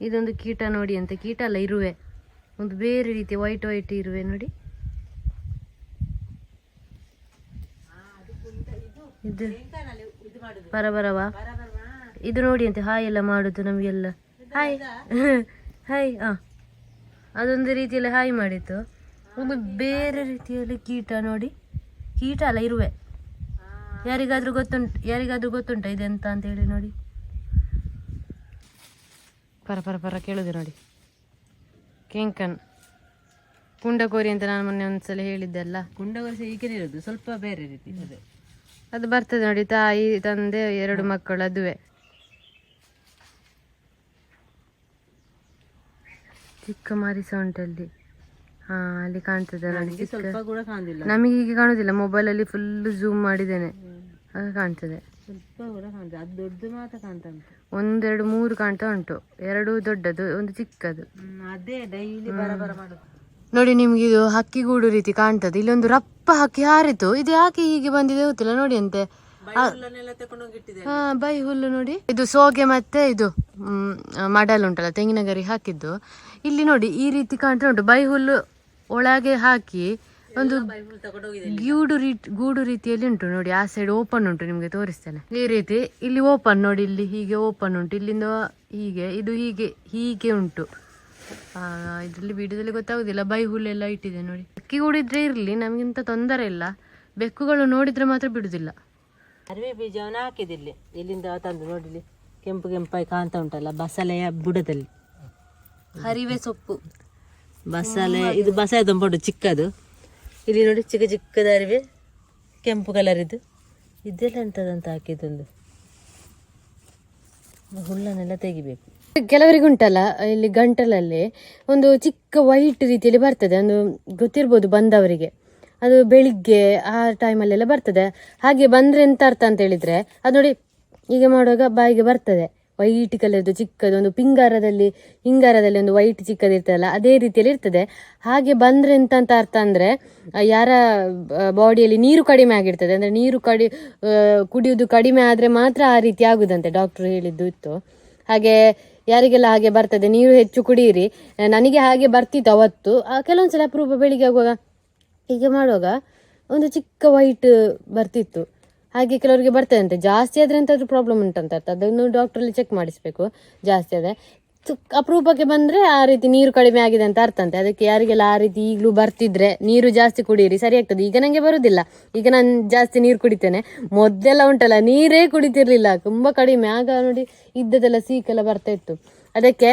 ಇದೊಂದು ಕೀಟ ನೋಡಿ ಅಂತ. ಕೀಟ ಅಲ್ಲ, ಇರುವೆ. ಒಂದು ಬೇರೆ ರೀತಿ ವೈಟ್ ವೈಟ್ ಇರುವೆ ನೋಡಿ. ಇದು ಬರಬರವಾ ಇದು ನೋಡಿ ಅಂತೆ, ಹಾಯ್ ಎಲ್ಲ ಮಾಡುದು ನಮಗೆಲ್ಲ. ಹಾಯ್. ಹಾಯ್, ಆ. ಅದೊಂದು ರೀತಿಯಲ್ಲಿ ಹಾಯ್ ಮಾಡಿತ್ತು. ಒಂದು ಬೇರೆ ರೀತಿಯಲ್ಲಿ ಕೀಟ ನೋಡಿ. ಕೀಟ ಅಲ್ಲ, ಇರುವೆ. ಯಾರಿಗಾದ್ರೂ ಗೊತ್ತುಂಟು, ಯಾರಿಗಾದ್ರೂ ಗೊತ್ತುಂಟ ಇದೆಂತ ಅಂತ ಹೇಳಿ ನೋಡಿ. ಪರ ಪರ ಪರ ಕೇಳಿದೆ ನೋಡಿ. ಕೆಂಕನ್ ಕುಂಡಗೋರಿ ಅಂತ ನಾನು ಮೊನ್ನೆ ಒಂದ್ಸಲ ಹೇಳಿದ್ದೆ ಅಲ್ಲ ಕುಂಡಗೋರಿ ಈಗಲೇ ಇರೋದು ಸ್ವಲ್ಪ ಬೇರೆ ರೀತಿ ಅದು ಅದು ಬರ್ತದೆ ನೋಡಿ ತಾಯಿ ತಂದೆ ಎರಡು ಮಕ್ಕಳು ಅದುವೆ. ಚಿಕ್ಕ ಮಾರಿಸ ಉಂಟಲ್ಲಿ. ಹಾ ಅಲ್ಲಿ ಕಾಣ್ತದೆ ನನಗೆ ನಮಗೆ ಹೀಗೆ ಕಾಣುದಿಲ್ಲ. ಮೊಬೈಲಲ್ಲಿ ಫುಲ್ ಝೂಮ್ ಮಾಡಿದ್ದೇನೆ. ಆಗ ಕಾಣ್ತದೆ. ಸ್ವಲ್ಪ ಕೂಡ ಕಾಣುದಿಲ್ಲ ಅದು ದೊಡ್ಡದು ಮಾತ್ರ ಕಾಣ್ತಾ ಉಂಟು ಒಂದೆರಡು ಮೂರು ಕಾಣ್ತಾ ಉಂಟು. ಎರಡು ದೊಡ್ಡದು ಒಂದು ಚಿಕ್ಕದು. ಅದೇ ಡೈಲಿ ನೋಡಿ ನಿಮ್ಗೆ ಇದು ಹಕ್ಕಿಗೂಡು ರೀತಿ ಕಾಣ್ತದೆ. ಇಲ್ಲೊಂದು ರಪ್ಪ ಹಕ್ಕಿ ಹಾರಿತು. ಇದು ಯಾಕೆ ಹೀಗೆ ಬಂದಿದೆ ಗೊತ್ತಿಲ್ಲ. ನೋಡಿ ಅಂತೆ. ಹಾ ಬೈ ಹುಲ್ಲು ನೋಡಿ. ಇದು ಸೋಗೆ ಮತ್ತೆ ಇದು ಮಡಲ್ ಉಂಟಲ್ಲ ತೆಂಗಿನ ಗರಿ ಹಾಕಿದ್ದು. ಇಲ್ಲಿ ನೋಡಿ ಈ ರೀತಿ ಕಾಣ್ತಾ ಉಂಟು. ಬೈ ಹುಲ್ಲು ಒಳಗೆ ಹಾಕಿ ಒಂದು ಗೂಡು ರೀತಿ ಗೂಡು ರೀತಿಯಲ್ಲಿ ಉಂಟು ನೋಡಿ ಆ ಸೈಡ್ ಓಪನ್ ಉಂಟು ನಿಮಗೆ ತೋರಿಸ್ತೇನೆ. ಈ ರೀತಿ ಇಲ್ಲಿ ಓಪನ್ ನೋಡಿ ಇಲ್ಲಿ ಹೀಗೆ ಓಪನ್ ಉಂಟು ಇಲ್ಲಿಂದ ಹೀಗೆ ಇದು ಹೀಗೆ ಹೀಗೆ ಉಂಟು. ಇದರಲ್ಲಿ ಇದ್ರಲ್ಲಿ ವಿಡಿಯೋದಲ್ಲಿ ಗೊತ್ತಾಗುದಿಲ್ಲ ಬೈ ಹುಲ್ಲೆಲ್ಲ ಇಟ್ಟಿದೆ ನೋಡಿ. ಅಕ್ಕಿ ಕೂಡಿದ್ರೆ ಇರ್ಲಿ ನಮಗಿಂತ ತೊಂದರೆ ಇಲ್ಲ. ಬೆಕ್ಕುಗಳು ನೋಡಿದ್ರೆ ಮಾತ್ರ ಬಿಡುದಿಲ್ಲ. ಅರಿವೆ ಬೀಜವನ್ನು ಹಾಕಿದಿಲ್ಲಿ ಇಲ್ಲಿಂದ ತಂದು ನೋಡಿಲಿ ಕೆಂಪು ಕೆಂಪಾಗಿ ಕಾಣ್ತಾ ಉಂಟಲ್ಲ ಬಸಳೆಯ ಬುಡದಲ್ಲಿ. ಹರಿವೆ ಸೊಪ್ಪು. ಬಸಳೆ ಇದು ಬಸಳೆ ತುಂಬ ಚಿಕ್ಕದು. ಇಲ್ಲಿ ನೋಡಿ ಚಿಕ್ಕ ಚಿಕ್ಕದ ಅರಿವೆ, ಕೆಂಪು ಕಲರ್ ಇದು ಇದೆಲ್ಲ ಎಂತದಂತ ಹಾಕಿದೊಂದು ಹುಲ್ಲನ್ನೆಲ್ಲ ತೆಗಿಬೇಕು. ಕೆಲವರಿಗುಂಟಲ್ಲ, ಇಲ್ಲಿ ಗಂಟಲಲ್ಲಿ ಒಂದು ಚಿಕ್ಕ ವೈಟ್ ರೀತಿಯಲ್ಲಿ ಬರ್ತದೆ, ಒಂದು ಗೊತ್ತಿರ್ಬೋದು ಬಂದವರಿಗೆ. ಅದು ಬೆಳಿಗ್ಗೆ ಆ ಟೈಮಲ್ಲೆಲ್ಲ ಬರ್ತದೆ. ಹಾಗೆ ಬಂದರೆ ಎಂತ ಅರ್ಥ ಅಂತ ಹೇಳಿದರೆ, ಅದು ನೋಡಿ ಹೀಗೆ ಮಾಡುವಾಗ ಬಾಯಿಗೆ ಬರ್ತದೆ. ವೈಟ್ ಕಲರ್ದು ಚಿಕ್ಕದು, ಒಂದು ಪಿಂಗಾರದಲ್ಲಿ, ಹಿಂಗಾರದಲ್ಲಿ ಒಂದು ವೈಟ್ ಚಿಕ್ಕದಿರ್ತದಲ್ಲ ಅದೇ ರೀತಿಯಲ್ಲಿ ಇರ್ತದೆ. ಹಾಗೆ ಬಂದರೆ ಎಂತಂತ ಅರ್ಥ ಅಂದರೆ ಯಾರ ಬಾಡಿಯಲ್ಲಿ ನೀರು ಕಡಿಮೆ ಆಗಿರ್ತದೆ. ಅಂದರೆ ನೀರು ಕಡಿ ಕುಡಿಯೋದು ಕಡಿಮೆ ಆದರೆ ಮಾತ್ರ ಆ ರೀತಿ ಆಗುದಂತೆ ಡಾಕ್ಟ್ರು ಹೇಳಿದ್ದು ಇತ್ತು. ಹಾಗೆ ಯಾರಿಗೆಲ್ಲ ಹಾಗೆ ಬರ್ತದೆ, ನೀರು ಹೆಚ್ಚು ಕುಡಿಯಿರಿ ನನಗೆ ಹಾಗೆ ಬರ್ತಿತ್ತು ಅವತ್ತು. ಕೆಲವೊಂದು ಸಲ ಅಪರೂಪ ಬೆಳಿಗ್ಗೆ ಆಗುವಾಗ ಹೀಗೆ ಮಾಡುವಾಗ ಒಂದು ಚಿಕ್ಕ ವೈಟ್ ಬರ್ತಿತ್ತು. ಹಾಗೆ ಕೆಲವರಿಗೆ ಬರ್ತದೆ ಅಂತೆ. ಜಾಸ್ತಿ ಆದರೆ ಎಂತಾದ್ರೂ ಪ್ರಾಬ್ಲಮ್ ಉಂಟಂತ ಅರ್ಥ. ಅದನ್ನು ಡಾಕ್ಟ್ರಲ್ಲಿ ಚೆಕ್ ಮಾಡಿಸ್ಬೇಕು. ಜಾಸ್ತಿ ಆದರೆ ಅಪರೂಪಕ್ಕೆ ಬಂದ್ರೆ ಆ ರೀತಿ ನೀರು ಕಡಿಮೆ ಆಗಿದೆ ಅಂತ ಅರ್ಥ ಅಂತೆ. ಅದಕ್ಕೆ ಯಾರಿಗೆಲ್ಲ ಆ ರೀತಿ ಈಗಲೂ ಬರ್ತಿದ್ರೆ ನೀರು ಜಾಸ್ತಿ ಕುಡಿಯಿರಿ ಸರಿ ಆಗ್ತದೆ. ಈಗ ನನಗೆ ಬರುವುದಿಲ್ಲ ಈಗ ನಾನು ಜಾಸ್ತಿ ನೀರು ಕುಡಿತೇನೆ. ಮೊದಲೆಲ್ಲ ಉಂಟಲ್ಲ, ನೀರೇ ಕುಡಿತಿರ್ಲಿಲ್ಲ. ತುಂಬಾ ಕಡಿಮೆ. ಆಗ ನೋಡಿ ಇದ್ದದೆಲ್ಲ ಸೀಕೆಲ್ಲ ಬರ್ತಾ ಇತ್ತು. ಅದಕ್ಕೆ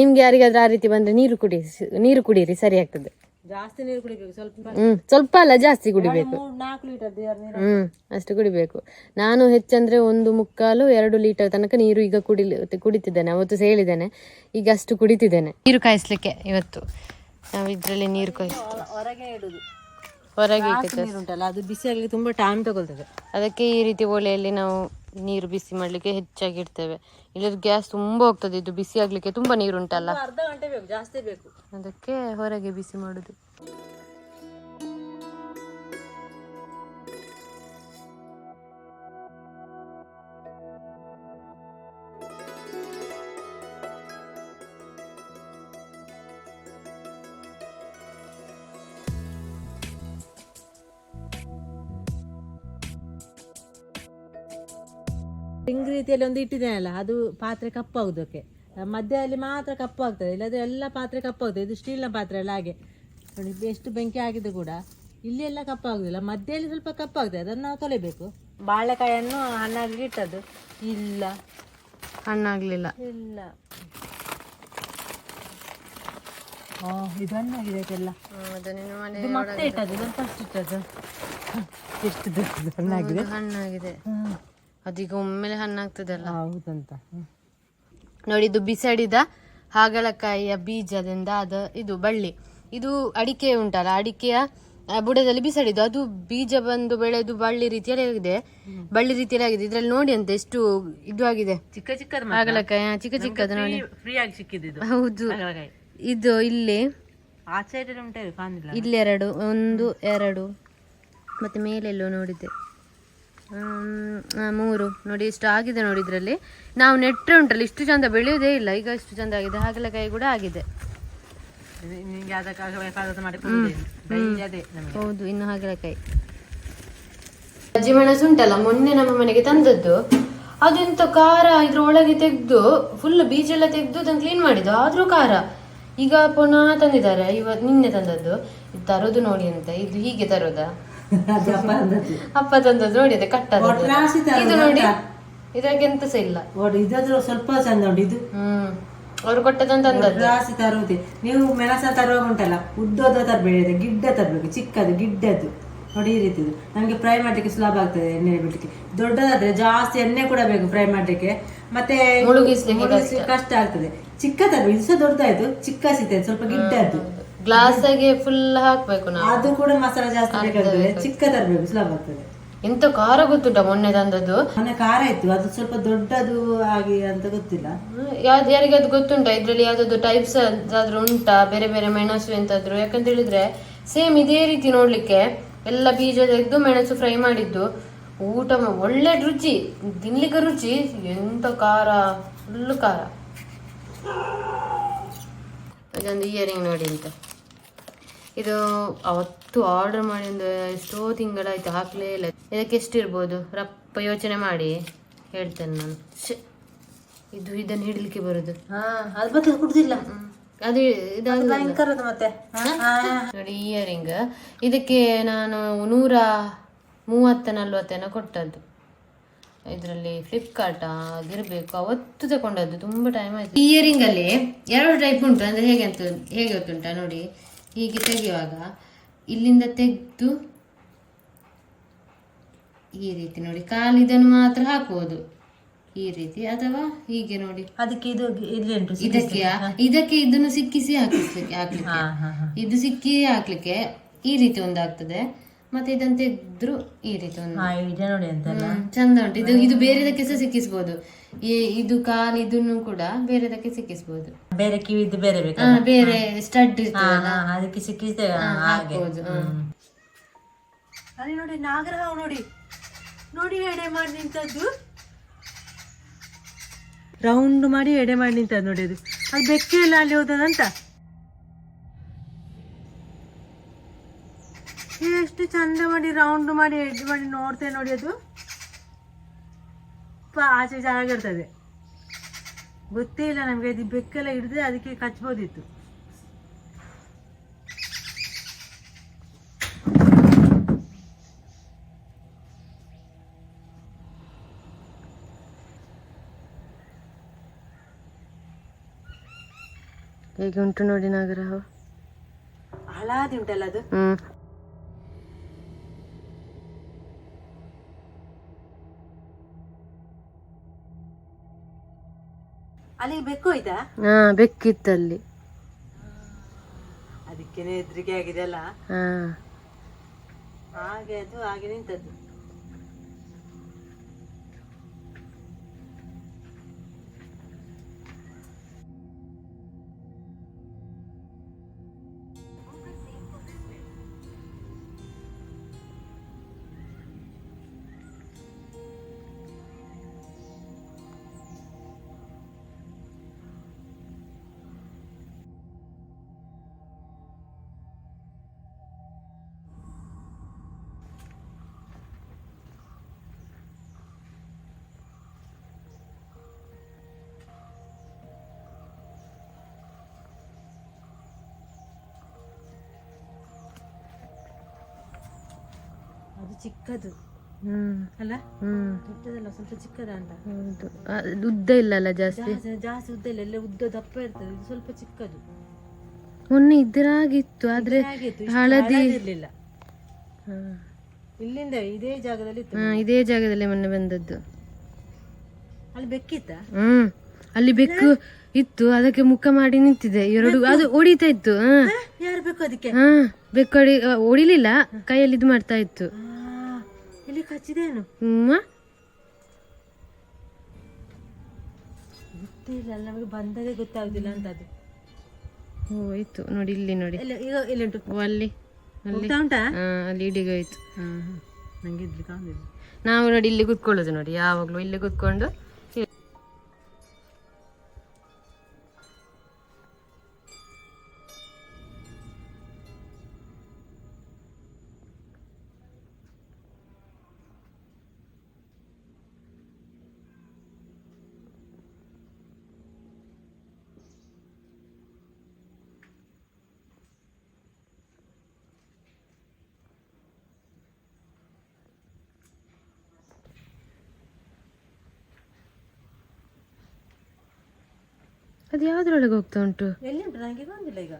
ನಿಮ್ಗೆ ಯಾರಿಗಾದ್ರೂ ಆ ರೀತಿ ಬಂದರೆ ನೀರು ಕುಡಿ, ನೀರು ಕುಡಿಯಿರಿ ಸರಿ ಆಗ್ತದೆ. ಜಾಸ್ತಿ ನೀರು ಕುಡಿಬೇಕು ಸ್ವಲ್ಪ ಹ್ಮ್ ಸ್ವಲ್ಪ ಅಲ್ಲ ಜಾಸ್ತಿ ಕುಡಿಬೇಕು. ಮೂರು ನಾಲ್ಕು ಲೀಟರ್ ದೇವರ ನೀರು ಹ್ಮ್ ಅಷ್ಟು ಕುಡಿಬೇಕು. ನಾನು ಹೆಚ್ಚಂದ್ರೆ ಒಂದು ಮುಕ್ಕಾಲು ಎರಡು ಲೀಟರ್ ತನಕ ನೀರು ಈಗ ಕುಡಿ ಕುಡಿತಿದ್ದೇನೆ ಅವತ್ತು ಸೇಳಿದ್ದೇನೆ ಹೇಳಿದ್ದೇನೆ. ಈಗ ಅಷ್ಟು ಕುಡಿತಿದ್ದೇನೆ. ನೀರು ಕಾಯಿಸ್ಲಿಕ್ಕೆ ಇವತ್ತು. ನಾವು ಇದ್ರಲ್ಲಿ ನೀರು ಕಾಯಿಸ್ತೀವಿ ಹೊರಗೆ ಇಡುದು. ಹೊರಗೆ ಜಾಸ್ತಿ ನೀರು ಉಂಟಲ್ಲ ಅದು ಬಿಸಿ ತುಂಬಾ ಟೈಮ್ ತಗೊಳ್ತದೆ. ಅದಕ್ಕೆ ಈ ರೀತಿ ಒಲೆಯಲ್ಲಿ ನಾವು ನೀರು ಬಿಸಿ ಮಾಡ್ಲಿಕ್ಕೆ ಹೆಚ್ಚಾಗಿ ಇಡ್ತೇವೆ ಇಲ್ಲದ ಗ್ಯಾಸ್ ತುಂಬಾ ಹೋಗ್ತದೆ ಇದು ಬಿಸಿ ಆಗ್ಲಿಕ್ಕೆ ತುಂಬಾ ನೀರುಂಟಲ್ಲ? ಅರ್ಧ ಗಂಟೆ ಬೇಕು ಜಾಸ್ತಿ ಬೇಕು. ಅದಕ್ಕೆ ಹೊರಗೆ ಬಿಸಿ ಮಾಡುದು. ರಿಂಗ್ ರೀತಿಯಲ್ಲಿ ಒಂದು ಇಟ್ಟಿದ್ದೇನಲ್ಲ ಅದು ಪಾತ್ರೆ ಕಪ್ಪಾಗುದಕ್ಕೆ ಮಧ್ಯದಲ್ಲಿ ಮಾತ್ರ ಕಪ್ಪಾಗ್ತದೆ ಇಲ್ಲದ್ರೆ ಎಲ್ಲ ಪಾತ್ರೆ ಕಪ್ಪಾಗ್ತದೆ. ಇದು ಸ್ಟೀಲ್ನ ಪಾತ್ರೆ ಎಲ್ಲ ಹಾಗೆ. ನೋಡಿ ಎಷ್ಟು ಬೆಂಕಿ ಆಗಿದೆ ಕೂಡ ಇಲ್ಲಿ ಎಲ್ಲ ಕಪ್ಪಾಗುದಿಲ್ಲ. ಮಧ್ಯದಲ್ಲಿ ಸ್ವಲ್ಪ ಕಪ್ಪಾಗ್ತದೆ ಅದನ್ನು ನಾವು ತೊಲೆಬೇಕು ಬಾಳೆಕಾಯನ್ನು ಹಣ್ಣಾಗಿ ಇಟ್ಟದ್ದು. ಇಲ್ಲ. ಹಣ್ಣಾಗ್ಲಿಲ್ಲ. ಇಲ್ಲ. ಇದು ಹಣ್ಣಾಗಿದೆ ಮತ್ತೆ ಇಟ್ಟದ್ದು ಫಸ್ಟ್ ಇಟ್ಟದ್ದು. ಎಷ್ಟು ದೊಡ್ಡದು ಹಣ್ಣಾಗಿದೆ. ಹಣ್ಣಾಗಿದೆ. ಅದೀಗ ಒಮ್ಮೆಲೆ ಹಣ್ಣಾಗ್ತದಲ್ಲ ಹೌದಂತ. ನೋಡಿ ಇದು ಬಿಸಾಡಿದ ಹಾಗಲಕಾಯಿಯ ಬೀಜದಿಂದ ಅದ ಇದು ಬಳ್ಳಿ. ಇದು ಅಡಿಕೆ ಉಂಟಲ್ಲ ಅಡಿಕೆಯ ಆ, ಬುಡದಲ್ಲಿ ಬಿಸಾಡಿದ್ದು. ಅದು ಬೀಜ ಬಂದು ಬೆಳೆದು ಬಳ್ಳಿ ರೀತಿಯಲ್ಲಿ ಆಗಿದೆ. ಬಳ್ಳಿ ರೀತಿಯಲ್ಲಿ ಆಗಿದೆ. ಇದ್ರಲ್ಲಿ ನೋಡಿ ಅಂತ ಎಷ್ಟು ಇದು ಆಗಿದೆ. ಚಿಕ್ಕ ಚಿಕ್ಕದ ಹಾಗಲಕಾಯಿ ಚಿಕ್ಕ ಚಿಕ್ಕದು ನೋಡಿ. ಫ್ರೀ ಆಗಿ ಸಿಕ್ಕಿದ್ದು ಹೌದು. ಹಾಗಲಕಾಯಿ. ಇದು ಇಲ್ಲಿ ಇಲ್ಲಿ ಎರಡು ಒಂದು ಎರಡು. ಮತ್ತೆ ಮೇಲೆಲ್ಲೋ ನೋಡಿದ್ದೆ. ಮೂರು. ನೋಡಿ ಇಷ್ಟು ಆಗಿದೆ ನೋಡಿ ಇದರಲ್ಲಿ. ನಾವು ನೆಟ್ಟರೆ ಉಂಟಲ್ಲ ಇಷ್ಟು ಚಂದ ಬೆಳೆಯೋದೇ ಇಲ್ಲ. ಈಗ ಇಷ್ಟು ಚಂದ ಆಗಿದೆ. ಹಾಗಲಕಾಯಿ ಕೂಡ ಆಗಿದೆ. ಹೌದು ಇನ್ನು ಹಾಗಲಕಾಯಿ ಅಜ್ಜಿ ಮೆಣಸು ಉಂಟಲ್ಲ ಮೊನ್ನೆ ನಮ್ಮ ಮನೆಗೆ ತಂದದ್ದು. ಅದೆಂತ ಖಾರ ಇದ್ರ ಒಳಗೆ ತೆಗ್ದು ಫುಲ್ ಬೀಜ ಎಲ್ಲ ತೆಗ್ದು ಅದನ್ನು ಕ್ಲೀನ್ ಮಾಡಿದ್ದು. ಆದ್ರೂ ಖಾರ. ಈಗ ಪುನಃ ತಂದಿದ್ದಾರೆ. ಇವತ್ತು ನಿನ್ನೆ ತಂದದ್ದು. ಇದು ತರೋದು ನೋಡಿ ಅಂತ. ಇದು ಹೀಗೆ ತರೋದಾ? ಅಪ್ಪ ತಂದದ್ದು ನೋಡಿ ಅದೇ ಕಟ್ಟದ. ತರೋದು ಇದು ನೋಡಿ ಗೊತ್ತಾ? ಇದ್ರಾಗೆ ಎಂತ ಸಹ ಇಲ್ಲ. ನೋಡಿ ಇದಾದ್ರೂ ಸ್ವಲ್ಪ ಚಂದ ಉಂಟು ಇದು. ಹ್ಮ್. ಅವ್ರು ಕೊಟ್ಟದಂತ ರಾಸಿ ತರುವುದೇ. ನೀವು ಮೆಣಸ ತರುವಾಗ ಉಂಟಲ್ಲ ಉದ್ದೋದ ತರಬೇಡಿ ಗಿಡ್ಡ ತರಬೇಕು ಚಿಕ್ಕದು ಗಿಡ್ಡದ್ದು. ನೋಡಿ ಈ ರೀತಿ ನಮಗೆ ಫ್ರೈ ಮಾಡಲಿಕ್ಕೆ ಸುಲಭ ಆಗ್ತದೆ ಎಣ್ಣೆ ಬಿಡಲಿಕ್ಕೆ. ದೊಡ್ಡದಾದ್ರೆ ಜಾಸ್ತಿ ಎಣ್ಣೆ ಕೂಡ ಬೇಕು ಫ್ರೈ ಮಾಡಲಿಕ್ಕೆ. ಮತ್ತೆ ಕಷ್ಟ ಆಗ್ತದೆ. ಚಿಕ್ಕ ತರಬೇಕು ಇದು ಸಹ ದೊಡ್ಡದಾಯ್ತು. ಚಿಕ್ಕ ಸಿಗ್ತದೆ ಸ್ವಲ್ಪ ಗಿಡ್ಡದ್ದು. ಗ್ಲಾಸಾಗೆ ಫುಲ್ ಹಾಕ್ಬೇಕು ನಾವು. ಅದು ಕೂಡ ಮಸಾಲ ಜಾಸ್ತಿ ಬೇಕಾಗ್ತದೆ ಚಿಕ್ಕ ತರಬೇಕು ಸುಲಭ ಆಗ್ತದೆ. ಎಂತ ಖಾರ ಗೊತ್ತುಂಟ ಮೊನ್ನೆ ತಂದದ್ದು? ಮೊನ್ನೆ ಖಾರ ಇತ್ತು ಅದು ಸ್ವಲ್ಪ ದೊಡ್ಡದು ಆಗಿ ಅಂತ ಗೊತ್ತಿಲ್ಲ. ಯಾವ್ದು ಯಾರಿಗೆ ಅದು ಗೊತ್ತುಂಟಾ? ಇದ್ರಲ್ಲಿ ಯಾವ್ದಾದ್ರು ಟೈಪ್ಸ್ ಆದ್ರೂ ಉಂಟಾ? ಬೇರೆ ಬೇರೆ ಮೆಣಸು ಎಂತಾದ್ರು? ಯಾಕಂತ ಹೇಳಿದ್ರೆ ಸೇಮ್ ಇದೇ ರೀತಿ ನೋಡ್ಲಿಕ್ಕೆ ಎಲ್ಲ ಬೀಜ ತೆಗೆದು ಮೆಣಸು ಫ್ರೈ ಮಾಡಿದ್ದು. ಊಟ ಒಳ್ಳೆ ರುಚಿ ತಿನ್ಲಿಕ್ಕೆ ರುಚಿ ಎಂತ ಖಾರ ಫುಲ್ ಖಾರ. ಅದೊಂದು ಇಯರಿಂಗ್ ನೋಡಿ ಅಂತ. ಇದು ಅವತ್ತು ಆರ್ಡರ್ ಮಾಡಿ ಒಂದು ಎಷ್ಟೋ ತಿಂಗಳಾಯ್ತು ಹಾಕ್ಲೇ ಇಲ್ಲ. ಇದಕ್ಕೆ ಎಷ್ಟಿರ್ಬೋದು? ರಪ್ಪ ಯೋಚನೆ ಮಾಡಿ ಹೇಳ್ತೇನೆ ನಾನು. ಇದು ಇದನ್ನು ಹಿಡಲಿಕ್ಕೆ ಬರೋದು. ಕುಡ್ದಿಲ್ಲ. ಅದು. ನೋಡಿ ಇಯರಿಂಗ್ ಇದಕ್ಕೆ ನಾನು ನೂರ ಮೂವತ್ತ ನಲ್ವತ್ತೇನ ಕೊಟ್ಟದ್ದು. ಇದರಲ್ಲಿ ಫ್ಲಿಪ್ಕಾರ್ಟ್ ಆಗಿರ್ಬೇಕು. ಅವತ್ತು ತಗೊಂಡದ್ದು ತುಂಬಾ ಟೈಮ್ ಆಯ್ತು. ಇಯರಿಂಗ್ ಅಲ್ಲಿ ಎರಡು ಟೈಪ್ ಉಂಟು. ಅಂದ್ರೆ ಹೇಗೆ ಅಂತ ಹೇಗೆ ಗೊತ್ತುಂಟಾ? ನೋಡಿ. ಹೀಗೆ ತೆಗೆಯುವಾಗ ಇಲ್ಲಿಂದ ತೆಗೆದು ಈ ರೀತಿ ನೋಡಿ ಕಾಲಿದನ್ನು ಮಾತ್ರ ಹಾಕುವುದು. ಈ ರೀತಿ ಅಥವಾ ಹೀಗೆ ನೋಡಿ. ಅದಕ್ಕೆ ಇದು ಇದಕ್ಕೆ ಇದಕ್ಕೆ ಇದನ್ನು ಸಿಕ್ಕಿಸಿ ಹಾಕಿಸ್ಲಿಕ್ಕೆ ಹಾಕ್ಲಿಕ್ಕೆ. ಇದು ಸಿಕ್ಕಿ ಹಾಕ್ಲಿಕ್ಕೆ ಈ ರೀತಿ ಒಂದು ಆಗ್ತದೆ ಮತ್ತೆ ಇದನ್ನ ತೆಗೆದ್ರು ಈ ರೀತಿ ಒಂದು ಇದೆ ನೋಡಿ ಅಂತಲ್ಲ? ಚಂದ ಉಂಟು. ಇದು ಇದು ಬೇರೆದಕ್ಕೆ ಸಹ ಸಿಕ್ಕಿಸ್ಬೋದು. ಈ ಇದು ಕಾಲ್ ಇದನ್ನು ಕೂಡ ಬೇರೆದಕ್ಕೆ ಸಿಕ್ಕಿಸ್ಬೋದು. ಬೇರೆ ಕಿವಿದ್ದು ಬೇರೆ ಬೇಕು? ಬೇರೆ ಸ್ಟಡ್ ಇರ್ತದಲ್ಲ? ಅದಕ್ಕೆ ಸಿಕ್ಕಿಸ್ತೇವೆ ಹಾಕ್ಬೋದು ಹ್ಮ್. ಅಲ್ಲಿ ನೋಡಿ ನಾಗರಹಾವು ನೋಡಿ. ನೋಡಿ ಎಡೆ ಮಾಡಿ ನಿಂತದ್ದು. ರೌಂಡ್ ಮಾಡಿ ಎಡೆ ಮಾಡಿ ನಿಂತದ್ದು ನೋಡಿ ಅದು. ಅದು ಬೆಕ್ಕೆ ಇಲ್ಲ ಅಲ್ಲಿ ಹೋದದಂತ? ಚಂದ ಮಾಡಿ ರೌಂಡ್ ಮಾಡಿ ಎಡ್ ಮಾಡಿ ನೋಡ್ತೇವೆ ನೋಡಿ ಅದು. ಆಚೆ ಚೆನ್ನಾಗಿರ್ತದೆ. ಗೊತ್ತೇ ಇಲ್ಲ ನಮಗೆ ಅದು ಬೆಕ್ಕೆಲ್ಲ ಹಿಡಿದ್ರೆ ಅದಕ್ಕೆ ಕಚ್ಬೋದಿತ್ತು. ಹೇಗೆ ಉಂಟು ನೋಡಿ ನಾಗರಾವ್ ಹಳಾದಿ ಉಂಟಲ್ಲ ಅದು? ಅಲ್ಲಿ ಬೆಕ್ಕು ಹೋಯ್ತಾ? ಹಾ ಬೆಕ್ಕಿತ್ತಲ್ಲಿ ಅದಕ್ಕೇನೆ ಹೆದ್ರಿಕೆ ಆಗಿದೆ ಅಲ್ಲ? ಹಾ. ಹಾಗೆ ಅದು ಹಾಗೆ ನಿಂತದ್ದು. ಅದು ಚಿಕ್ಕದು. ಹ್ಮ್. ಅಲ್ಲ? ದೊಡ್ಡದಲ್ಲ ಸ್ವಲ್ಪ ಚಿಕ್ಕದ ಅಂತ. ಹೌದು. ಉದ್ದ ಇಲ್ಲಲ್ಲ ಜಾಸ್ತಿ? ಜಾಸ್ತಿ ಉದ್ದ ಇಲ್ಲ ಎಲ್ಲ ಉದ್ದ ದಪ್ಪ ಇರ್ತದೆ ಇದು ಸ್ವಲ್ಪ ಚಿಕ್ಕದು. ಮೊನ್ನೆ ಇದ್ರಾಗಿತ್ತು ಆದ್ರೆ ಹಳದಿ. ಇರಲಿಲ್ಲ ಇಲ್ಲಿಂದ ಇದೇ ಜಾಗದಲ್ಲಿ ಇದೇ ಜಾಗದಲ್ಲಿ ಮೊನ್ನೆ ಬಂದದ್ದು. ಅಲ್ಲಿ ಬೆಕ್ಕಿತ್ತ? ಹ್ಮ್. ಅಲ್ಲಿ ಬೆಕ್ಕು ಇತ್ತು ಅದಕ್ಕೆ ಮುಖ ಮಾಡಿ ನಿಂತಿದೆ. ಎರಡು ಅದು ಹೊಡಿತಾ ಇತ್ತು ಹಾ. ಯಾರು ಬೇಕು ಅದಕ್ಕೆ? ಹಾ ಬೆಕ್ಕು ಹೊಡಿ ಹೊಡಿಲಿಲ್ಲ ಕೈಯಲ್ಲಿ ಇದು ಮಾಡ್ತಾ ಇತ್ತು. ಇಲ್ಲಿ ಕಚ್ಚಿದೇನು ಹ್ಮ್. ಗೊತ್ತಿಲ್ಲ ನಮಗೆ ಬಂದದೇ ಗೊತ್ತಾಗುದಿಲ್ಲ ಅಂತ ಅದು ಹೋಯ್ತು ನೋಡಿ ಇಲ್ಲಿ ನೋಡಿ. ಈಗ ಇಲ್ಲಿ ಉಂಟು? ಓ, ಅಲ್ಲಿ ಅಲ್ಲಿ. ಹೋಗ್ತಾ ಉಂಟಾ? ಹಾ ಅಲ್ಲಿ ಇಡಿಗೋಯ್ತು ಹ್ಮ್ ನಂಗೆ ಇದ್ಲಿ ಕಾಣಲಿಲ್ಲ. ನಾವು ನೋಡಿ ಇಲ್ಲಿ ಕುತ್ಕೊಳ್ಳೋದು ನೋಡಿ ಯಾವಾಗ್ಲೂ ಇಲ್ಲಿ ಕುತ್ಕೊಂಡು. ಅದು ಯಾವ್ದ್ರೊಳಗೆ ಹೋಗ್ತಾ ಉಂಟು? ಎಲ್ಲಿ ಉಂಟು? ನನಗೆ ಈಗ.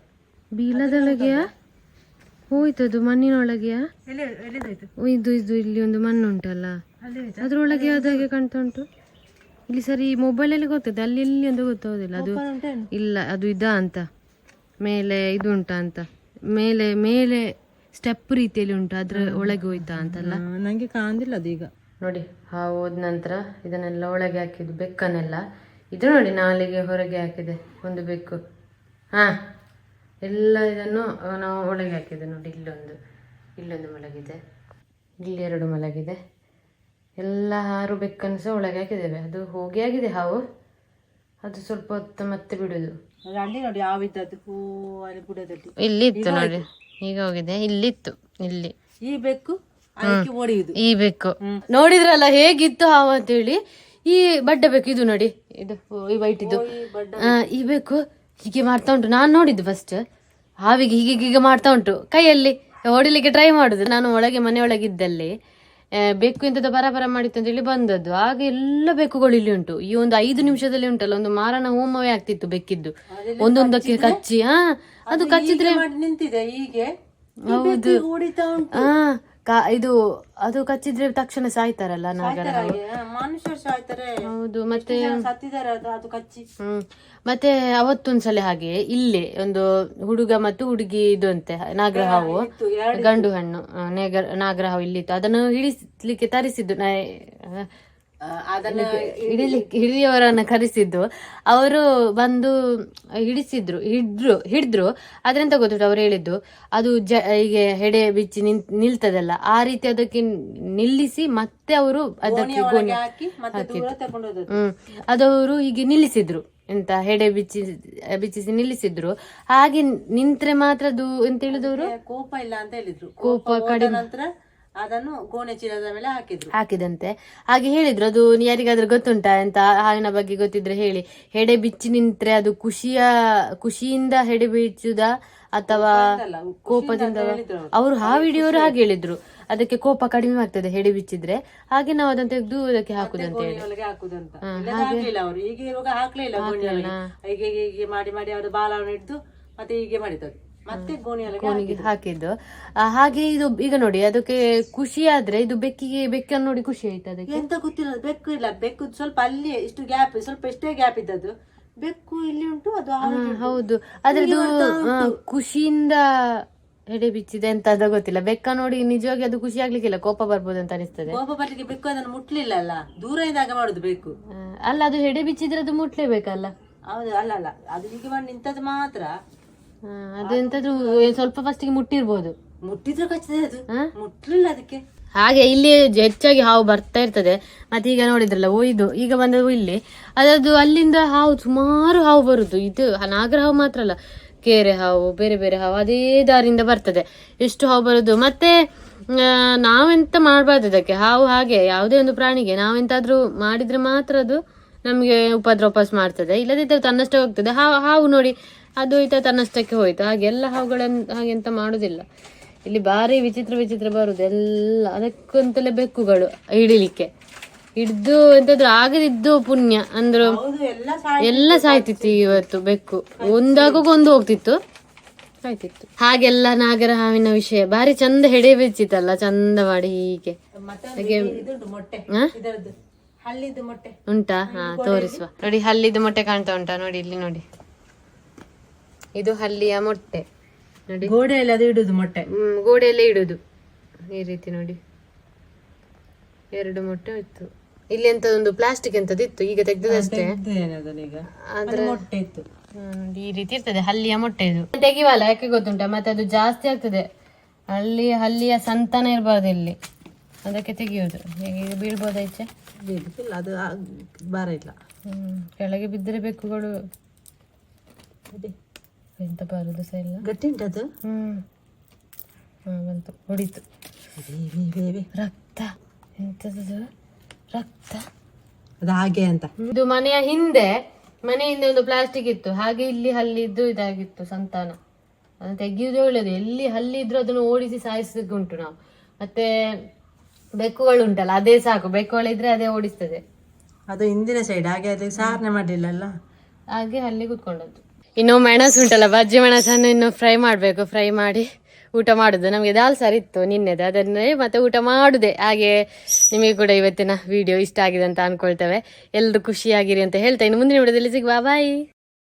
ಬೀಲದೊಳಗೆಯಾ? ಹೋಯ್ತದು ಮಣ್ಣಿನೊಳಗೆಯಾ? ಎಲ್ಲಿ ಎಲ್ಲಿದಾಯ್ತು ಓ, ಇದು ಇದು ಇಲ್ಲಿ ಒಂದು ಮಣ್ಣು ಉಂಟಲ್ಲ? ಅಲ್ಲಿ ಹೋಯ್ತಾ? ಅದ್ರೊಳಗೆ ಯಾವ್ದಾಗೆ ಕಾಣ್ತಾ ಉಂಟು? ಇಲ್ಲಿ ಸರಿ ಮೊಬೈಲ್ ಅಲ್ಲಿ ಗೊತ್ತದೆ ಅಲ್ಲಿ ಎಲ್ಲಿ ಅಂತ ಗೊತ್ತಾಗೋದಿಲ್ಲ. ಅದು ಉಂಟೇನು? ಇಲ್ಲ ಅದು ಇದಾ ಅಂತ. ಮೇಲೆ ಇದು ಉಂಟಾ ಅಂತ. ಮೇಲೆ ಮೇಲೆ ಸ್ಟೆಪ್ ರೀತಿಯಲ್ಲಿ ಉಂಟು. ಅದ್ರ ಒಳಗೆ ಹೋಯ್ತಾ ಅಂತಲ್ಲ? ನಂಗೆ ಕಾಣಿಲ್ಲ ಅದು ಈಗ. ನೋಡಿ ಹಾವು ಹೋದ ನಂತರ ಇದನ್ನೆಲ್ಲ ಒಳಗೆ ಹಾಕಿದ್ದು ಬೆಕ್ಕನ್ನೆಲ್ಲ ಇದು ನೋಡಿ ನಾಲಿಗೆ ಹೊರಗೆ ಹಾಕಿದೆ ಒಂದು ಬೆಕ್ಕು. ಹಾ ಎಲ್ಲ ಇದನ್ನು ನಾವು ಒಳಗೆ ಹಾಕಿದೆ ನೋಡಿ ಇಲ್ಲೊಂದು ಇಲ್ಲೊಂದು ಮಲಗಿದೆ. ಇಲ್ಲಿ ಎರಡು ಮಲಗಿದೆ. ಎಲ್ಲ ಆರು ಬೆಕ್ಕನ್ನು ಸಹ ಒಳಗೆ ಹಾಕಿದ್ದೇವೆ. ಅದು ಹೋಗಿ ಆಗಿದೆ ಹಾವು. ಅದು ಸ್ವಲ್ಪ ಹೊತ್ತು ಮತ್ತೆ ಬಿಡುದು. ಅಲ್ಲಿ ನೋಡಿ ಯಾವಿದ್ದದ್ದು ಬುಡದಲ್ಲಿ. ಇಲ್ಲಿ ಇತ್ತು ನೋಡಿ. ಈಗ ಹೋಗಿದೆ. ಇಲ್ಲಿತ್ತು ಇಲ್ಲಿ. ಈ ಬೆಕ್ಕು ಈ ಬೆಕ್ಕು. ನೋಡಿದ್ರಲ್ಲ ಹೇಗಿತ್ತು ಹಾವು ಅಂತೇಳಿ? ಈ ಬಡ್ಡ ಬೇಕು ಇದು ನೋಡಿ. ಇದು ಈ ವೈಟ್ ಇದು ಆ, ಈ ಬೇಕು ಹೀಗೆ ಮಾಡ್ತಾ ಉಂಟು. ನಾನು ನೋಡಿದ್ದು ಫಸ್ಟ್ ಹಾವಿಗೆ ಹೀಗೆ ಹೀಗೆ ಮಾಡ್ತಾ ಉಂಟು. ಕೈಯಲ್ಲಿ ಹೊಡಿಲಿಕ್ಕೆ ಟ್ರೈ ಮಾಡುದು. ನಾನು ಒಳಗೆ ಮನೆಯೊಳಗೆ ಇದ್ದಲ್ಲಿ ಬೆಕ್ಕು ಇಂಥದ್ದು ಬರ ಬರ ಮಾಡಿತ್ತು ಅಂತೇಳಿ ಬಂದದ್ದು. ಆಗ ಎಲ್ಲ ಬೆಕ್ಕುಗಳು ಇಲ್ಲಿ ಉಂಟು. ಈ ಒಂದು ಐದು ನಿಮಿಷದಲ್ಲಿ ಉಂಟಲ್ಲ ಒಂದು ಮಾರಣ ಹೋಮವೇ ಆಗ್ತಿತ್ತು ಬೆಕ್ಕಿದ್ದು. ಒಂದೊಂದಕ್ಕೆ ಕಚ್ಚಿ ಹಾ ಅದು ಕಚ್ಚಿದ್ರೆ ನಿಂತಿದೆ ಹೀಗೆ. ಹೌದು. ಹಾ ಕಾ- ಇದು ಅದು ಕಚ್ಚಿದ್ರೆ ತಕ್ಷಣ ಸಾಯ್ತಾರಲ್ಲ ನಾಗರ ಮನುಷ್ಯರು ಸಾಯ್ತಾರೆ. ಹೌದು ಮತ್ತೆ ಜನ ಸತ್ತಿದ್ದಾರೆ ಅದು ಅದು ಕಚ್ಚಿ. ಹ್ಮ್. ಮತ್ತೆ ಅವತ್ತೊಂದ್ಸಲ ಹಾಗೆ ಇಲ್ಲೇ ಒಂದು ಹುಡುಗ ಮತ್ತು ಹುಡುಗಿ ಇದು ಅಂತೆ ನಾಗರ ಹಾವು. ಗಂಡು ಹಣ್ಣು ನೇಗರ ನಾಗರ ಹಾವು ಇಲ್ಲಿತ್ತು. ಅದನ್ನು ಹಿಡಿಸ್ಲಿಕ್ಕೆ ತರಿಸಿದ್ದು ನಾ ಅದನ್ನ ಹಿಡಿಲಿಕ್ಕೆ ಹಿಡಿಯವರನ್ನ ಕರೆಸಿದ್ದು. ಅವರು ಬಂದು ಹಿಡಿಸಿದ್ರು ಹಿಡಿದ್ರು ಹಿಡಿದ್ರು. ಅದರಿಂದ ಗೊತ್ತುಂಟು ಅವ್ರು ಹೇಳಿದ್ದು ಅದು ಜ ಹೀಗೆ ಹೆಡೆ ಬಿಚ್ಚಿ ನಿಂತ್ ನಿಲ್ತದಲ್ಲ ಆ ರೀತಿ ಅದಕ್ಕೆ ನಿಲ್ಲಿಸಿ ಮತ್ತೆ ಅವರು ಅದಕ್ಕೆ ಗೋಣಿ ಹಾಕಿ ಮತ್ತೆ ದೂರ ತಗೊಂಡು ಹೋದದ್ದು. ಹ್ಮ್. ಅದವರು ಹೀಗೆ ನಿಲ್ಲಿಸಿದ್ರು ಎಂತ ಹೆಡೆ ಬಿಚ್ಚಿ ಬಿಚ್ಚಿಸಿ ನಿಲ್ಲಿಸಿದ್ರು. ಹಾಗೆ ನಿಂತ್ರೆ ಮಾತ್ರ ಅದು ಎಂತ ಹೇಳಿದವರು? ಕೋಪ ಇಲ್ಲ ಅಂತ ಹೇಳಿದ್ರು. ಕೋಪ ಕಡಿಮೆ. ನಂತರ ಅದನ್ನು ಗೋಣೆ ಚೀಲದ ಮೇಲೆ ಹಾಕಿದ್ರು. ಹಾಕಿದಂತೆ. ಹಾಗೆ ಹೇಳಿದ್ರು ಅದು ಯಾರಿಗಾದ್ರೂ ಗೊತ್ತುಂಟಾ ಅಂತ ಹಾವಿನ ಬಗ್ಗೆ ಗೊತ್ತಿದ್ರೆ ಹೇಳಿ. ಹೆಡೆ ಬಿಚ್ಚಿ ನಿಂತ್ರೆ ಅದು ಖುಷಿಯ ಖುಷಿಯಿಂದ ಹೆಡೆ ಬಿಚ್ಚುದ ಅಥವಾ ಕೋಪದಿಂದ ಅವರು. ಅವ್ರು. ವಿಡಿಯೋರು ಹಾವಿಡಿಯವರು ಹಾಗೆ ಹೇಳಿದ್ರು. ಅದಕ್ಕೆ ಕೋಪ ಕಡಿಮೆ ಆಗ್ತದೆ ಹೆಡೆ ಬಿಚ್ಚಿದ್ರೆ. ಹಾಗೆ ನಾವು ಅದನ್ನ ತೆಗೆದು ಅದಕ್ಕೆ ಹಾಕುದಂತ ಹೇಳಿ. ಹಾಕುದಂತ. ಹಾಕ್ಲಿಲ್ಲ ಅವರು. ಈಗ ಇರುವಾಗ ಹಾಕ್ಲೇ ಇಲ್ಲ ಗೋಣಿಯೊಳಗೆ ಹೀಗೆ ಹೀಗೆ ಹೀಗೆ ಮಾಡಿ ಮಾಡಿ ಅವರು ಬಾಲವನ್ನು ಹಿಡಿದು ಮತ್ತೆ ಹೀಗೆ ಮಾಡಿದ್ದು ಮತ್ತೆ ಕೋಣಿಗೆ ಹಾಕಿದ್ದು. ಹಾಗೆ ಇದು ಈಗ ನೋಡಿ ಅದಕ್ಕೆ ಖುಷಿ ಆದ್ರೆ ಇದು ಬೆಕ್ಕಿಗೆ ಬೆಕ್ಕನ್ನು ನೋಡಿ ಖುಷಿ ಆಯ್ತು ಅದಕ್ಕೆ. ಎಂತ ಗೊತ್ತಿಲ್ಲ ಬೆಕ್ಕು ಇಲ್ಲ ಬೆಕ್ಕು ಸ್ವಲ್ಪ ಅಲ್ಲಿ ಇಷ್ಟು ಗ್ಯಾಪ್ ಸ್ವಲ್ಪ ಎಷ್ಟೇ ಗ್ಯಾಪ್ ಇದ್ದದ್ದು. ಬೆಕ್ಕು ಇಲ್ಲಿ ಉಂಟು ಅದು ಹೌದು. ಅದ್ರದ್ದು ಖುಷಿಯಿಂದ ಎಡೆ ಬಿಚ್ಚಿದೆ ಅಂತ ಅದ ಗೊತ್ತಿಲ್ಲ. ಬೆಕ್ಕ ನೋಡಿ ನಿಜವಾಗಿ ಅದು ಖುಷಿ ಆಗ್ಲಿಕ್ಕಿಲ್ಲ ಕೋಪ ಬರ್ಬೋದು ಅಂತ ಅನಿಸ್ತದೆ. ಕೋಪ ಬರ್ಲಿಕ್ಕೆ ಬೆಕ್ಕು ಅದನ್ನು ಮುಟ್ಲಿಲ್ಲ ಅಲ್ಲ? ದೂರ ಇದಾಗ ಮಾಡುದು ಬೇಕು ಅಲ್ಲ ಅದು ಹೆಡೆ ಬಿಚ್ಚಿದ್ರೆ ಅದು ಮುಟ್ಲೇಬೇಕಲ್ಲ? ಹೌದು ಅಲ್ಲ ಅಲ್ಲ. ಅದು ಹೀಗೆ ಮಾಡಿ ನಿಂತದ್ದು ಮಾತ್ರ. ಸ್ವಲ್ಪ ಫಸ್ಟಿಗೆ ಮುಟ್ಟಿರ್ಬೋದು. ಮುಟ್ಟಿದ್ರೆ ಕಚ್ಚಿದೆ ಅದು. ಹಾ? ಮುಟ್ಲಿಲ್ಲ ಅದಕ್ಕೆ. ಹಾಗೆ ಇಲ್ಲಿ ಹೆಚ್ಚಾಗಿ ಹಾವು ಬರ್ತಾ ಇರ್ತದೆ. ಮತ್ತೆ ಈಗ ನೋಡಿದ್ರಲ್ಲ ಒಯ್ದು ಈಗ ಬಂದವು ಇಲ್ಲಿ. ಅದು ಅಲ್ಲಿಂದ ಹಾವು ಸುಮಾರು ಹಾವು ಬರುದು. ಇದು ನಾಗರ ಹಾವು ಮಾತ್ರ ಅಲ್ಲ ಕೇರೆ ಹಾವು ಬೇರೆ ಬೇರೆ ಹಾವು ಅದೇ ದಾರಿಯಿಂದ ಬರ್ತದೆ. ಎಷ್ಟು ಹಾವು ಬರುದು. ಮತ್ತೆ ನಾವೆಂತ ಮಾಡಬಾರ್ದು ಅದಕ್ಕೆ? ಹಾವು ಹಾಗೆ ಯಾವುದೇ ಒಂದು ಪ್ರಾಣಿಗೆ ನಾವೆಂತಾದ್ರೂ ಮಾಡಿದ್ರೆ ಮಾತ್ರ ಅದು ನಮಗೆ ಉಪದ್ರ ವಾಪಸ್ ಮಾಡ್ತದೆ. ಇಲ್ಲದಿದ್ದರೆ ತನ್ನಷ್ಟೇ ಹೋಗ್ತದೆ. ಹಾವು ಹಾವು ನೋಡಿ ಅದು ಹೋಯ್ತಾ ತನ್ನಷ್ಟಕ್ಕೆ ಹೋಯ್ತು. ಹಾಗೆಲ್ಲ ಹಾವುಗಳನ್ನು ಹಾಗೆ ಎಂತ ಮಾಡುದಿಲ್ಲ. ಇಲ್ಲಿ ಭಾರಿ ವಿಚಿತ್ರ ವಿಚಿತ್ರ ಬರುದು ಎಲ್ಲ. ಅದಕ್ಕಂತಲೇ ಬೆಕ್ಕುಗಳು ಹಿಡಿಲಿಕ್ಕೆ. ಹಿಡ್ದು ಎಂತಾದ್ರು ಆಗದಿದ್ದು ಪುಣ್ಯ. ಅಂದ್ರು ಎಲ್ಲ ಸಾಯ್ ಎಲ್ಲ ಸಾಯ್ತಿತ್ತು ಇವತ್ತು ಬೆಕ್ಕು. ಒಂದಾಗ ಒಂದು ಹೋಗ್ತಿತ್ತು. ಸಾಯ್ತಿತ್ತು. ಹಾಗೆಲ್ಲ ನಾಗರ ಹಾವಿನ ವಿಷಯ. ಭಾರಿ ಚಂದ ಹೆಡೆ ಬಿಚ್ಚಿತ್ತಲ್ಲ ಚಂದ ಮಾಡಿ ಹೀಗೆ. ಮತ್ತೆ ಒಂದು ಮೊಟ್ಟೆ. ಹಾ? ಇದರದ್ದು ಮೊಟ್ಟೆ. ಉಂಟಾ? ಹಾ ತೋರಿಸುವ. ನೋಡಿ ಹಲ್ಲಿದ್ದು ಮೊಟ್ಟೆ ಕಾಣ್ತಾ ಉಂಟಾ? ನೋಡಿ ಇಲ್ಲಿ ನೋಡಿ. ಇದು ಹಲ್ಲಿಯ ಮೊಟ್ಟೆ. ನೋಡಿ. ಗೋಡೆಯಲ್ಲಿ ಅದು ಇಡುದು ಮೊಟ್ಟೆ. ಹ್ಮ್, ಗೋಡೆಯಲ್ಲೇ ಇಡುದು. ಈ ರೀತಿ ನೋಡಿ. ಎರಡು ಮೊಟ್ಟೆ ಇತ್ತು. ಇಲ್ಲಿ ಎಂತ ಒಂದು ಪ್ಲಾಸ್ಟಿಕ್ ಎಂತದ್ದು ಇತ್ತು. ಈಗ ತೆಗ್ದದಷ್ಟೇ ಅದು ಮೊಟ್ಟೆ ಇತ್ತು. ಹ್ಮ್, ಈ ರೀತಿ ಇರ್ತದೆ. ಹಲ್ಲಿಯ ಮೊಟ್ಟೆ ಇದು. ತೆಗಿವಲ್ಲ ಯಾಕೆ ಗೊತ್ತುಂಟ? ಮತ್ತೆ ಅದು ಜಾಸ್ತಿ ಆಗ್ತದೆ. ಹಳ್ಳಿ ಹಲ್ಲಿಯ ಸಂತಾನ ಇರಬಾರ್ದು ಇಲ್ಲಿ. ಅದಕ್ಕೆ ತೆಗಿಯೋದು. ಹೇಗೆ ಇದು ಬೀಳ್ಬೋದಾ ಈಚೆ? ಬೀಳುತ್ತಿಲ್ಲ ಅದು ಆ- ಭಾರ ಇಲ್ಲ. ಹ್ಮ್ ಕೆಳಗೆ ಬಿದ್ದರೆ ಬೆಕ್ಕುಗಳು. ಎಂತ ಬರುದು ಸಹ ಇಲ್ಲ. ಗಟ್ಟಿ ಉಂಟದು ಹ್ಮ್. ಹಾ ಬಂತು. ಹೊಡಿತು. ರಕ್ತ. ಎಂತದದು ರಕ್ತ. ಅದು ಹಾಗೆ ಅಂತ. ಇದು ಮನೆಯ ಹಿಂದೆ ಮನೆ ಹಿಂದೆ ಒಂದು ಪ್ಲಾಸ್ಟಿಕ್ ಇತ್ತು. ಹಾಗೆ ಇಲ್ಲಿ ಹಲ್ಲಿದ್ದು ಇದಾಗಿತ್ತು ಸಂತಾನ. ಅದನ್ನು ತೆಗೆಯುವುದೇ ಒಳ್ಳೇದು ಎಲ್ಲಿ ಹಲ್ಲಿದ್ರು ಅದನ್ನು ಓಡಿಸಿ ಸಾಯಿಸಲಿಕ್ಕುಂಟು ನಾವು. ಮತ್ತೆ ಬೆಕ್ಕುಗಳು ಉಂಟಲ್ಲ ಅದೇ ಸಾಕು. ಬೆಕ್ಕುಗಳಿದ್ರೆ ಅದೇ ಓಡಿಸ್ತದೆ. ಅದು ಹಿಂದಿನ ಸೈಡ್ ಹಾಗೆ ಅದಕ್ಕೆ ಸಾರಣೆ ಮಾಡಲಿಲ್ಲಲ್ಲ ಹಾಗೆ ಅಲ್ಲಿ ಕೂತ್ಕೊಂಡದ್ದು. ಇನ್ನು ಮೆಣಸು ಉಂಟಲ್ಲ, ಬಜ್ಜಿ ಮೆಣಸನ್ನು ಇನ್ನು ಫ್ರೈ ಮಾಡಬೇಕು ಫ್ರೈ ಮಾಡಿ ಊಟ ಮಾಡುದು. ನಮಗೆ ದಾಲ್ ಸಾರು ಇತ್ತು ನಿನ್ನೆದು, ಅದನ್ನೇ ಮತ್ತೆ ಊಟ ಮಾಡುದೆ. ಹಾಗೆ ನಿಮಗೆ ಕೂಡ ಇವತ್ತಿನ ವಿಡಿಯೋ ಇಷ್ಟ ಆಗಿದೆ ಅಂತ ಅನ್ಕೊಳ್ತೇವೆ. ಎಲ್ಲರೂ ಖುಷಿಯಾಗಿರಿ ಅಂತ ಹೇಳ್ತಾ ಇನ್ನು ಮುಂದಿನ ವಿಡಿಯೋದಲ್ಲಿ ಸಿಗುವ. ಬಾಯ್